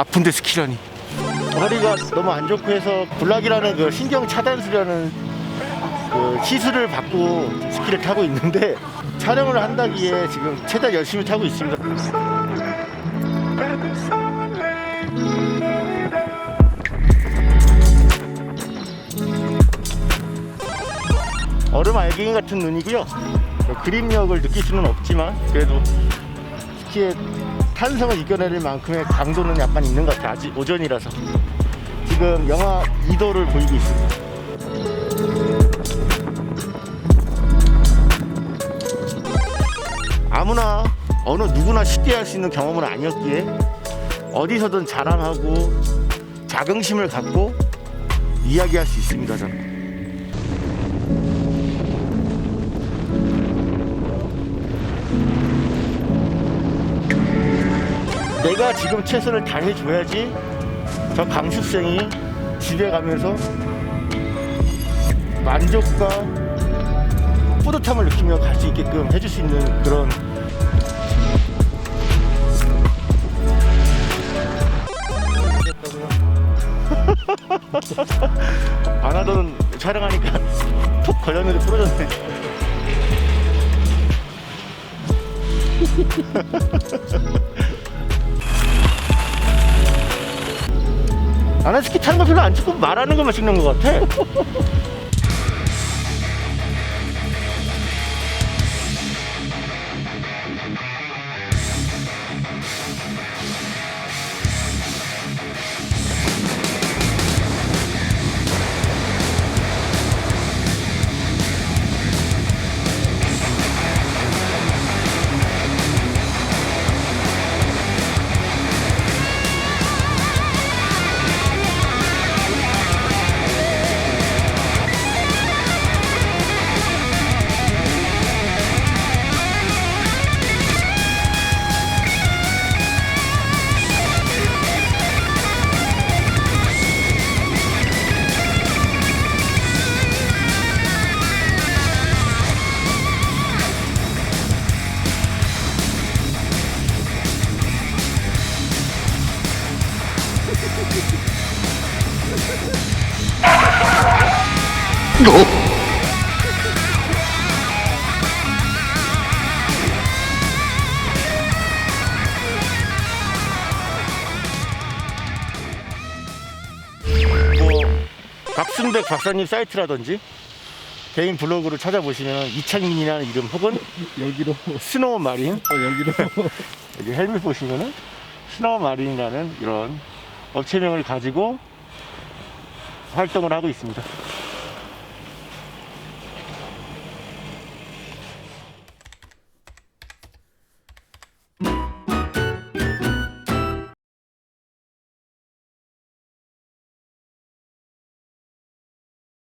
아픈데 스키라니. 허리가 너무 안 좋고 해서 블락이라는 그 신경 차단술이라는 그 시술을 받고 스키를 타고 있는데 촬영을 한다기에 지금 최대한 열심히 타고 있습니다. 얼음 알갱이 같은 눈이고요. 그립력을 느낄 수는 없지만 그래도 스키의 탄성을 이겨내릴 만큼의 강도는 약간 있는 것 같아요. 아직 오전이라서. 지금 영하 2도를 보이고 있습니다. 아무나 어느 누구나 쉽게 할 수 있는 경험은 아니었기에 어디서든 자랑하고 자긍심을 갖고 이야기할 수 있습니다. 저는. 내가 지금 최선을 다해줘야지 저 강습생이 집에 가면서 만족과 뿌듯함을 느끼며 갈 수 있게끔 해줄 수 있는 그런 안 하던 촬영하니까 톡 걸렸는데 부러졌네. 나는 스키 타는 거 별로 안 찍고 말하는 것만 찍는 것 같아. 뭐 박순백 박사님 사이트라든지 개인 블로그를 찾아보시면 이창민이라는 이름 혹은 여기로. 스노우 마린. 어, 여기로. 여기 헬멧 보시면은 스노우 마린이라는 이런 업체명을 가지고 활동을 하고 있습니다.